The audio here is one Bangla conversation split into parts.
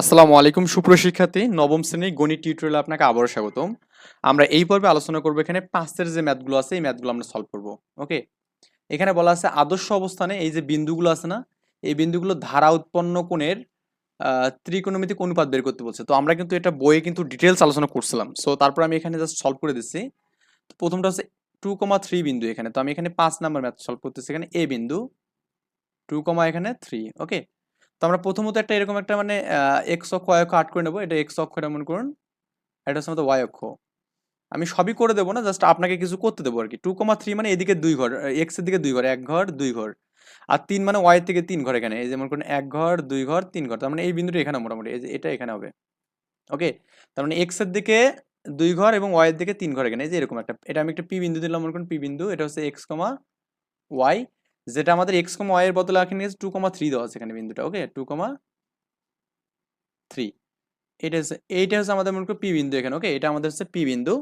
আসসালামু আলাইকুম সুপ্রশিক্ষার্থী নবম শ্রেণির গণিত টিউটোরিয়ালে আপনাকে আবারও স্বাগতম। আমরা এই পর্বে আলোচনা করব এখানে পাঁচের যে ম্যাথগুলো আছে, এই ম্যাথগুলো আমরা সলভ করব ওকে এখানে বলা আছে আদর্শ অবস্থানে এই যে বিন্দুগুলো আছে না, এই বিন্দুগুলো ধারা উৎপন্ন কোণের ত্রিকোণমিতিক অনুপাত বের করতে বলছে। তো আমরা কিন্তু এটা বইয়ে কিন্তু ডিটেলস আলোচনা করছিলাম। সো তারপর আমি এখানে জাস্ট সলভ করে দিচ্ছি। তো প্রথমটা হচ্ছে টু কমা থ্রি বিন্দু এখানে। তো আমি এখানে পাঁচ নাম্বার ম্যাথ সলভ করতেছি। এখানে এ বিন্দু টু কমা এখানে থ্রি ওকে তো আমরা প্রথমত একটা এরকম একটা মানে এক্স অক্ষ ওয়াই অক্ষ আট করে নেব। এটা এক্স অক্ষ এটা মনে করুন, এটা হচ্ছে ওয়াই অক্ষ। আমি সবই করে দেবো না জাস্ট আপনাকে কিছু করতে দেবো আর কি টু কমা থ্রি মানে এদিকে দুই ঘর এক্সের দিকে দুই ঘর, এক ঘর, দুই ঘর। আর তিন মানে ওয়াই থেকে তিন ঘর এখানে, এই যেমন করুন, এক ঘর, দুই ঘর, তিন ঘর। তার মানে এই বিন্দুটা এখানে মোটামুটি, এই যে এটা এখানে হবে। ওকে তার মানে এক্সের দিকে দুই ঘর এবং ওয়াই এর দিকে তিন ঘর এখানে, এই যে এরকম একটা, এটা আমি একটা পি বিন্দু দিলাম মনে করুন পি বিন্দু, এটা হচ্ছে এক্স কমা ওয়াই যেটা আমাদের এক্স কমা ওয়াই এর বদলে এখানে টু কমা থ্রি দেওয়া আছে এখানে বিন্দুটা ওকে টু কমা থ্রি এটা হচ্ছে, এইটা হচ্ছে আমাদের মনে করো পি বিন্দু এখানে ওকে এটা আমাদের হচ্ছে পি বিন্দু।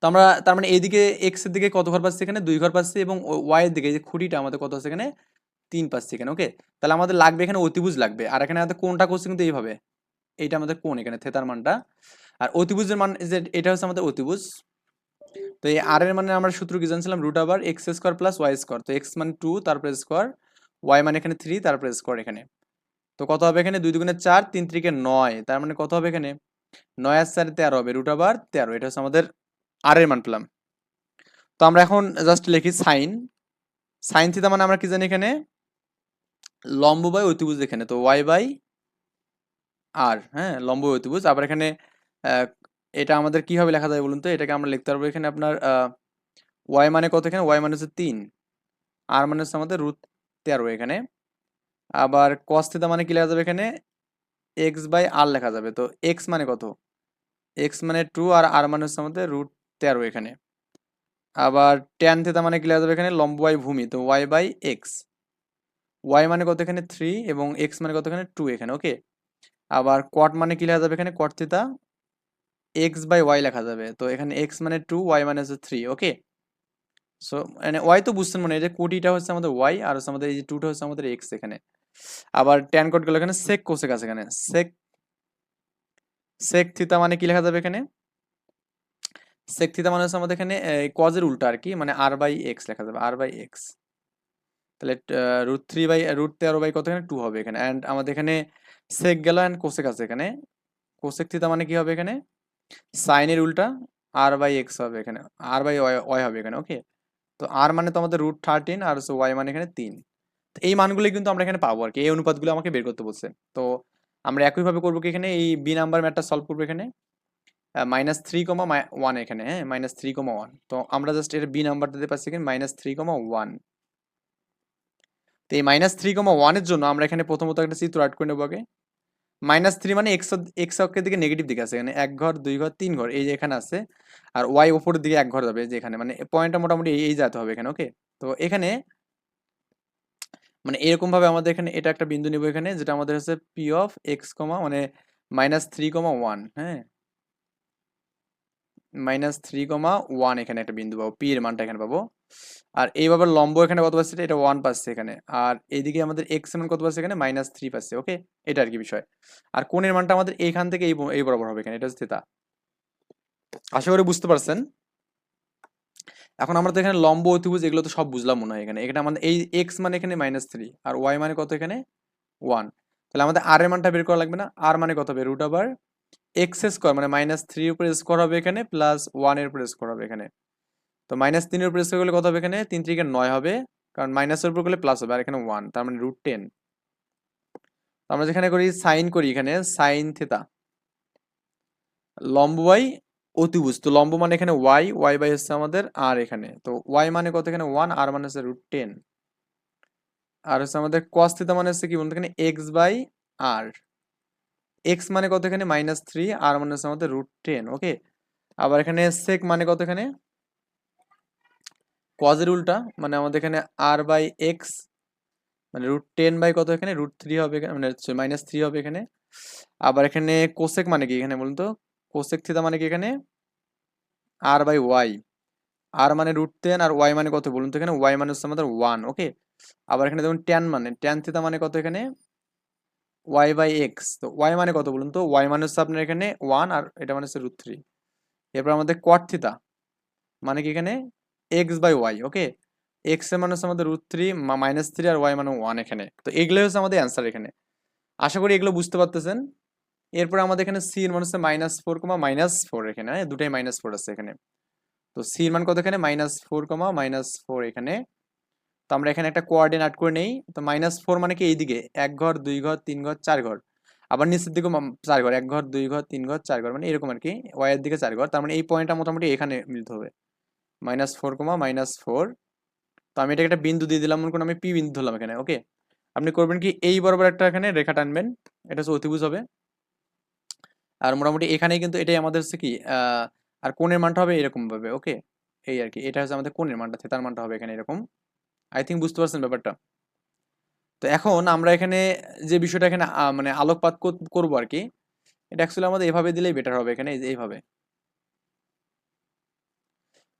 তো আমরা তার মানে এইদিকে এক্সের দিকে কত ঘর পাচ্ছি এখানে? দুই ঘর পাচ্ছি এবং ওয়াই এর দিকে যে খুঁটিটা আমাদের কত আছে এখানে? তিন পাচ্ছি এখানে ওকে তাহলে আমাদের লাগবে এখানে অতিভুজ লাগবে, আর এখানে আমাদের কোনটা করছে কিন্তু এইভাবে। এইটা আমাদের কোন এখানে, থেতার মানটা। আর অতিভুজের মান যে, এটা হচ্ছে আমাদের অতিভুজ। তো এই আর এর মানে আমরা সূত্র কি জানছিলাম? রুট আবার x square plus y square তো এক্স মানে টু তারপরে স্কোয়ার ওয়াই মানে এখানে থ্রি তারপরে স্কোয়ার এখানে। তো কত হবে এখানে? দুই দুগুণে চার, তিন ত্রিকে নয়। তার মানে কত হবে এখানে? নয় আর চার তেরো হবে। রুট আবার তেরো। এটা হচ্ছে আমাদের আর এর মান পেলাম। তো আমরা এখন জাস্ট লিখি সাইন সাইন থিতা মানে আমরা কি জানি এখানে? লম্ব বাই অতিভুজ এখানে। তো ওয়াই বাই আর হ্যাঁ লম্ব অতিভুজ। আবার এখানে এটা আমাদের কীভাবে লেখা যায় বলুন তো? এটাকে আমরা লিখতে পারব এখানে আপনার ওয়াই মানে কত এখানে? ওয়াই মানে হচ্ছে তিন। আর মানে হচ্ছে আমাদের রুট তেরো এখানে। আবার কস থিতা মানে কি লেখা যাবে এখানে? এক্স বাই আর লেখা যাবে। তো এক্স মানে কত? এক্স মানে টু আর আর মানে হচ্ছে আমাদের রুট তেরো এখানে। আবার ট্যান থিতা মানে কি লেখা যাবে এখানে? লম্ব বাই ভূমি। তো ওয়াই বাই এক্স ওয়াই মানে কত এখানে? থ্রি এবং এক্স মানে কত এখানে? টু এখানে ওকে আবার কট মানে কি লেখা যাবে এখানে? Cot theta x by y লেখা যাবে। তো এখানে এক্স মানে টু ওয়াই মানে হচ্ছে থ্রি ওকে সো মানে ওয়াই তো বুঝছেন মনে হয় যে কোটিটা হচ্ছে আমাদের ওয়াই আর হচ্ছে আমাদের এই যে টুটা হচ্ছে আমাদের এক্স এখানে। আবার ট্যান কোট গেল এখানে সেক কোসেক আছে এখানে। সেক সেক থিতা মানে কি লেখা যাবে এখানে? সেক থিতা মানে হচ্ছে আমাদের এখানে কজের উল্টা আর কি মানে আর বাই এক্স লেখা যাবে আর বাই এক্স তাহলে রুট থ্রি বাই রুট তেরো বাই কত এখানে? টু হবে এখানে। অ্যান্ড আমাদের এখানে সেক গেল অ্যান্ড কোসেক আছে এখানে। কোসেক থিতা মানে কি হবে এখানে? সাইনের উল্টা আর বাই এক্স হবে এখানে আর বাই ওয়াই হবে এখানে ওকে তো আর মানে তো আমাদের রুট থার্টিন আর হচ্ছে ওয়াই মানে এখানে তিন। তো এই মানগুলো কিন্তু আমরা এখানে পাবো আর কি এই অনুপাতগুলো আমাকে বের করতে বলছে। তো আমরা একইভাবে করব কি এখানে, এই বি নাম্বার ম্যাটটা সলভ করব এখানে মাইনাস থ্রি কমা ওয়ান এখানে হ্যাঁ মাইনাস থ্রি কমা ওয়ান তো আমরা জাস্ট এর বি নাম্বার দিতে পারছি এখানে মাইনাস থ্রি কমা ওয়ান তো এই মাইনাস থ্রি কমা ওয়ানের জন্য আমরা এখানে প্রথমত একটা চিত্র অ্যাড করে নেব আগে। মাইনাস থ্রি মানে এক্স এক্স অক্ষের দিকে নেগেটিভ দিকে আছে, এখানে এক ঘর, দুই ঘর, তিন ঘর, এই যে এখানে আছে। আর ওয়াই ওপরের দিকে এক ঘর যাবে যে এখানে মানে পয়েন্টটা মোটামুটি এই- যেতে হবে এখানে ওকে তো এখানে মানে এরকম ভাবে আমাদের এখানে এটা একটা বিন্দু নেব এখানে, যেটা আমাদের হচ্ছে পি অফ এক্স কমা মানে মাইনাস থ্রি কমা ওয়ান হ্যাঁ? মাইনাস থ্রি কমা ওয়ান এখানে একটা বিন্দু পাবো, পি এর মানটা এখানে পাবো। আর এইভাবে লম্ব এখানে কত পাচ্ছে? এটা ওয়ান পাচ্ছে এখানে। আর এইদিকে আমাদের এক্স মান কত পাচ্ছে এখানে? মাইনাস থ্রি পাচ্ছে ওকে এটা আর কি বিষয়। আর কোণের মানটা আমাদের এইখান থেকে এই এই বরাবর হবে এখানে? এটা হচ্ছে থিতা আশা করি বুঝতে পারছেন? এখন আমরা তো এখানে লম্ব, অতিভুজ এগুলো তো সব বুঝলাম মনে হয় এখানে। এখানে আমাদের এই এক্স মানে এখানে মাইনাস থ্রি আর ওয়াই মানে কত এখানে? ওয়ান তাহলে আমাদের আর এর মানটা বের করা লাগবে না? আর মানে কত হবে? রুট আবার এক্স স্কোয়ার মানে মাইনাস থ্রির উপরে স্কোয়ার হবে এখানে প্লাস ওয়ানের উপরে স্কোয়ার হবে এখানে। তো মাইনাস তিনের উপরে স্কোয়ার করলে কত হবে এখানে? তিন থেকে নয় হবে, কারণ মাইনাসের উপর করলে প্লাস হবে, আর এখানে ওয়ান তার মানে রুট টেন আমরা যেখানে করি সাইন করি এখানে সাইন থেতা লম্ব বাই অতিভুজ, তো লম্ব মানে এখানে ওয়াই ওয়াই বাই হচ্ছে আমাদের আর এখানে। তো ওয়াই মানে কত এখানে? ওয়ান আর মানে হচ্ছে রুট টেন আর হচ্ছে আমাদের কস থিতা মানে হচ্ছে কি বলতো এখানে এক্স বাই আর এক্স মানে কত এখানে মাইনাস থ্রি আর মানে হচ্ছে আমাদের রুট টেন ওকে আবার এখানে সেক মানে কত এখানে কজের উল্টা মানে আমাদের এখানে আর বাই এক্স মানে রুট টেন বাই কত এখানে রুট থ্রি হবে এখানে মানে মাইনাস থ্রি হবে এখানে। আবার এখানে কোসেক মানে কি এখানে বলুন তো? কোসেক থিতা মানে কি এখানে? আর বাই ওয়াই আর মানে রুট টেন আর ওয়াই মানে কত? বলুন তো এখানে ওয়াই মানে হচ্ছে আমাদের ওয়ান ওকে আবার এখানে দেখুন ট্যান মানে ট্যান থিতা মানে কত এখানে? ওয়াই বাই এক্স তো ওয়াই মানে কত বলুন তো? ওয়াই মানে হচ্ছে আপনার এখানে ওয়ান আর এটা মানে হচ্ছে রুট থ্রি এরপর আমাদের কোয়াট থিতা মানে কি এখানে? এক্স বাই ওয়াই ওকে এক্সের মানে হচ্ছে আমাদের রুট থ্রি মাইনাস থ্রি আর ওয়াই মানে ওয়ান এখানে। তো এগুলো হচ্ছে আমাদের অ্যান্সার এখানে। আশা করি এগুলো বুঝতে পারতেছেন। এরপর আমাদের এখানে সি এর হচ্ছে minus four comma minus four এখানে হ্যাঁ? দুটাই মাইনাস ফোর আছে এখানে। তো সি এর মান কত এখানে? Minus four comma minus four এখানে। তো আমরা এখানে একটা কোয়ার্ডিনেট করে নেই, তো মাইনাস ফোর মানে কি এইদিকে, এক ঘর, দুই ঘর, তিন ঘর, চার ঘর। আবার নিচের দিকে চার ঘর, এক ঘর, দুই ঘর, তিন ঘর, চার ঘর মানে এরকম আর কি ওয়াইয়ের দিকে চার ঘর, তার মানে এই পয়েন্টটা মোটামুটি এখানে মিলতে হবে। Minus four comma minus four তো আমি এটাকে একটা বিন্দু দিয়ে দিলাম, মনে করুন আমি পি বিন্দু ধরলাম এখানে ওকে আপনি করবেন কি, এই বরাবর একটা এখানে রেখা টানবেন, এটা হচ্ছে অতিভুজ হবে। আর মোটামুটি এখানেই কিন্তু এটাই আমাদের হচ্ছে কি আর কোণের মানটা হবে এরকমভাবে ওকে এই আর কি, এটা হচ্ছে আমাদের কোণের মানটা, থেতার মানটা হবে এখানে এরকম। আই থিঙ্ক বুঝতে পারছেন ব্যাপারটা। তো এখন আমরা এখানে যে বিষয়টা এখানে মানে আলোকপাত করব আর কি, এটা অ্যাকচুয়ালি আমাদের এভাবে দিলেই বেটার হবে এখানে এইভাবে।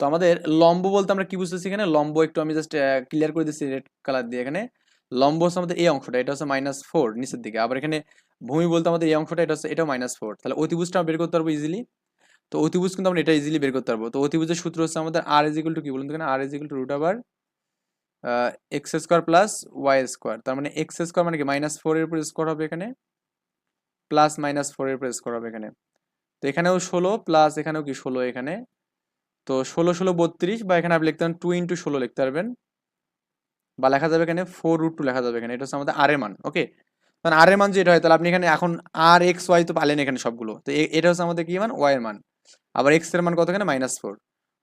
তো আমাদের লম্ব বলতে আমরা কি বুঝতেছি এখানে? লম্ব একটু আমি জাস্ট ক্লিয়ার করে দিচ্ছি রেড কালার দিয়ে এখানে। লম্ব হচ্ছে আমাদের এই অংশটা, এটা হচ্ছে মাইনাস ফোর নিচের দিকে। আবার এখানে ভূমি বলতে আমাদের এই অংশটা, এটা হচ্ছে, এটাও মাইনাস ফোর তাহলে অতিভুজটা আমরা বের করতে পারব ইজিলি তো অতিভুজ কিন্তু আমরা এটা ইজিলি বের করতে পারব। তো অতিভুজের সূত্র হচ্ছে আমাদের আর ইজ ইকুয়াল টু কি বলুন এখানে? R is equal to root আবার x square plus y square তার মানে এক্স স্কোয়ার মানে কি? মাইনাস ফোর এর উপর স্কোয়ার হবে এখানে প্লাস মাইনাস ফোর এর উপর স্কোয়ার হবে এখানে। তো এখানেও ষোলো প্লাস এখানেও কি ষোলো এখানে? তো ষোলো ষোলো, বত্রিশ, বা এখানে আপনি লিখতে পারেন টু ইন্টু ষোলো লিখতে পারবেন। বা লেখা যাবে এখানে ফোর রুট টু লেখা যাবে এখানে, এটা হচ্ছে আমাদের আর এর মান ওকে কারণ আর এর মান যেটা হয়, তাহলে আপনি এখানে এখন আর এক্স ওয়াই তো পালেন এখানে সবগুলো। তো এ- এটা হচ্ছে আমাদের কি মান? ওয়াই এর মান। আবার এক্সের মান কত এখানে? মাইনাস ফোর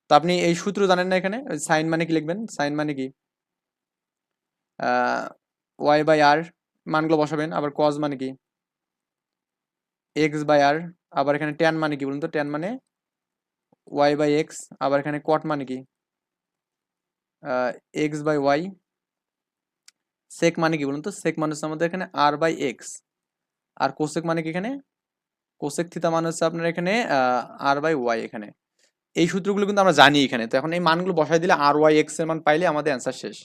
তো আপনি এই সূত্র জানেন না এখানে? সাইন মানে কি লিখবেন? সাইন মানে কি? ওয়াই বাই আর মানগুলো বসাবেন, আবার কজ মানে কি? এক্স বাই আর আবার এখানে ট্যান মানে কি বলুন তো? ট্যান মানে ওয়াই বাই এক্স আবার এখানে কট মানে কি? এক্স বাই ওয়াই সেক মানে কি বলুন তো? সেক মানে হচ্ছে আমাদের এখানে আর বাই এক্স আর কোসেক মানে কি এখানে? কোসেক থিতা মানে হচ্ছে আপনার এখানে আর বাই ওয়াই এখানে। এই সূত্রগুলো কিন্তু আমরা জানি এখানে। তো এখন এই মানগুলো বসাই দিলে আর ওয়াই এক্সের মান পাইলে আমাদের অ্যান্সার শেষ।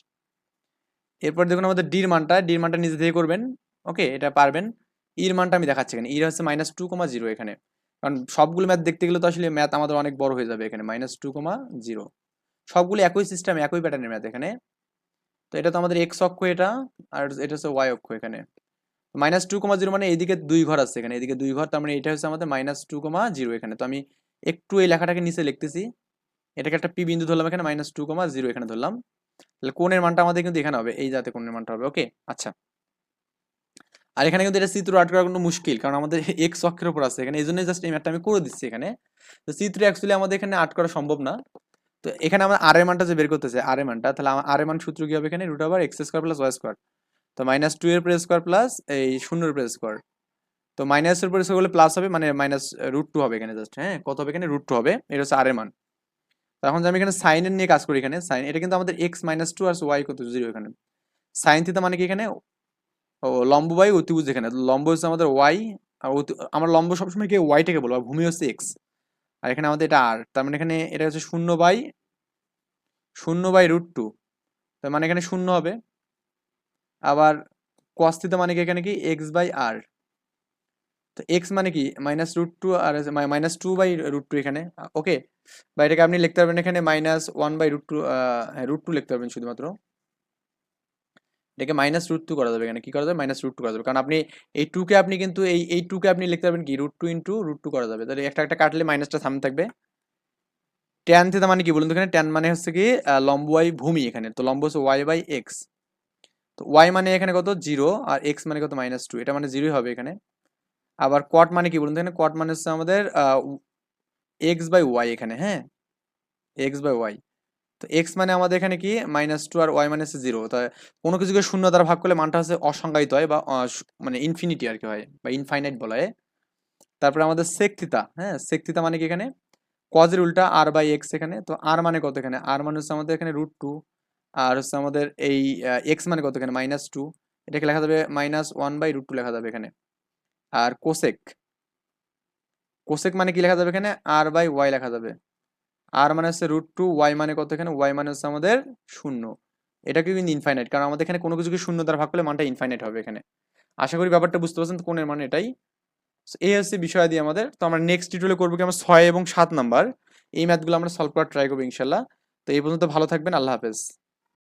এরপর দেখুন আমাদের ডির মানটা ডির মানটা নিজে থেকে করবেন ওকে এটা পারবেন। ইর মানটা আমি দেখাচ্ছি এখানে। ইর হচ্ছে মাইনাস টু কমা জিরো এখানে। কারণ সবগুলো ম্যাথ দেখতে গেলে তো আসলে ম্যাথ আমাদের অনেক বড় হয়ে যাবে এখানে মাইনাস টু কমা জিরো সবগুলো একই সিস্টেম একই প্যাটার্নের ম্যাথ এখানে। তো এটা তো আমাদের এক্স অক্ষ এটা, আর এটা হচ্ছে ওয়াই অক্ষ এখানে। মাইনাস টু কমা জিরো মানে এইদিকে দুই ঘর আছে এখানে এদিকে দুই ঘর, তার মানে এটা হচ্ছে আমাদের মাইনাস টু কমা জিরো এখানে। তো আমি একটু এই লেখাটাকে নিচে লিখতেছি। এটাকে একটা পি বিন্দু ধরলাম এখানে মাইনাস টু কমা জিরো এখানে ধরলাম। তাহলে মানটা আমাদের কিন্তু এখানে হবে, এই জাতে কোণের মানটা হবে ওকে আচ্ছা। আর এখানে কিন্তু এটা চিত্র আর্ট করা কিন্তু মুশকিল, কারণ আমাদের এক্স অক্ষের উপর আছে, এখানে এই জন্য জাস্ট এই ম্যাথটা আমি করে দিচ্ছি এখানে। তো চিত্র অ্যাকচুয়ালি আমাদের এখানে আর্ট করা সম্ভব না। তো এখানে আমরা আর মানটা যে বের করতেছে আর এর মানটা, তাহলে আমার আর এর মান সূত্র কি হবে এখানে? Root over x square plus y square তো মাইনাস টু এর উপর স্কোয়ার প্লাস এই শূন্যের উপর স্কোয়ার তো মাইনাসের উপর স্কোয়ার করলে প্লাস হবে মানে মাইনাস রুট টু হবে এখানে জাস্ট হ্যাঁ? কত হবে এখানে? রুট টু হবে, এটা হচ্ছে আর মান। তো এখন যে আমি এখানে সাইনের নিয়ে কাজ করি এখানে সাইন এটা কিন্তু আমাদের এক্স মাইনাস টু আর ওয়াই কত জিরো এখানে। সাইন থিতা মানে কি এখানে? লম্ব বাই অতিভুজ এখানে। লম্ব হচ্ছে আমাদের ওয়াই আর আমরা লম্ব সবসময় কি ওয়াইটাকে বলব? আর ভূমি হচ্ছে এক্স আর এখানে আমাদের এটা আর তার মানে এখানে এটা হচ্ছে শূন্য বাই শূন্য বাই রুট টু তার মানে এখানে শূন্য হবে। আবার থিতা মানে কি এখানে কি? এক্স বাই আর তো এক্স মানে কি? Minus root two R minus two by root two এখানে। ওকে বা এটাকে আপনি লিখতে পারবেন এখানে minus one by root two হ্যাঁ রুট টু লিখতে পারবেন শুধুমাত্র। এটাকে মাইনাস রুট টু করা যাবে এখানে। কি করা যাবে? মাইনাস রুট টু করা যাবে। কারণ আপনি এই টুকে আপনি কিন্তু এই এই টুকে আপনি লিখতে পারবেন কি? Root two into root two করা যাবে। তাহলে একটা একটা কাটলে মাইনাসটা সামনে থাকবে। ট্যান থিতা মানে কি বলুন তো এখানে? ট্যান মানে হচ্ছে কি লম্ব ওয়াই ভূমি এখানে। তো লম্ব হচ্ছে ওয়াই বাই এক্স তো ওয়াই মানে এখানে কত? জিরো আর এক্স মানে কত? মাইনাস টু এটা মানে জিরোই হবে এখানে। আবার কট মানে কি বলুন এখানে? কট মানে হচ্ছে আমাদের এক্স বাই ওয়াই এখানে হ্যাঁ? এক্স বাই ওয়াই তো এক্স মানে আমাদের এখানে কি? মাইনাস টু আর ওয়াই হচ্ছে জিরো তা কোনো কিছুকে শূন্য দ্বারা ভাগ করলে মানটা হচ্ছে অসংজ্ঞায়িত হয় বা মানে ইনফিনিটি আর কি হয়, বা ইনফাইনাইট বলা হয়। তারপরে আমাদের সেকথিতা হ্যাঁ? সেকথিতা মানে কি এখানে? কজের উল্টা আর বাই এক্স এখানে। তো আর মানে কত এখানে? আর মানে হচ্ছে আমাদের এখানে রুট টু আর হচ্ছে আমাদের এই এক্স মানে কত এখানে? মাইনাস টু এটাকে লেখা যাবে minus one by root two লেখা যাবে এখানে। আর কোসেক কোসেক মানে কি লেখা যাবে এখানে? আর বাই ওয়াই লেখা যাবে। আর মানে হচ্ছে রুট টু ওয়াই মানে কত এখানে? ওয়াই মানে হচ্ছে আমাদের শূন্য। এটাকে কিন্তু ইনফাইনাইট কারণ আমাদের এখানে কোনো কিছুকে শূন্য দ্বারা ভাগ করলে মানটা ইনফাইনাইট হবে এখানে। আশা করি ব্যাপারটা বুঝতে পারছেন কোনের মানে এটাই। এই হচ্ছে বিষয় দিয়ে আমাদের। তো আমরা নেক্সট টিউটোরিয়ালে করব কি? আমরা ছয় এবং সাত নাম্বার। এই ম্যাথগুলো আমরা সলভ করার ট্রাই করব ইনশাল্লাহ। তো এই পর্যন্ত ভালো থাকবেন, আল্লাহ হাফেজ।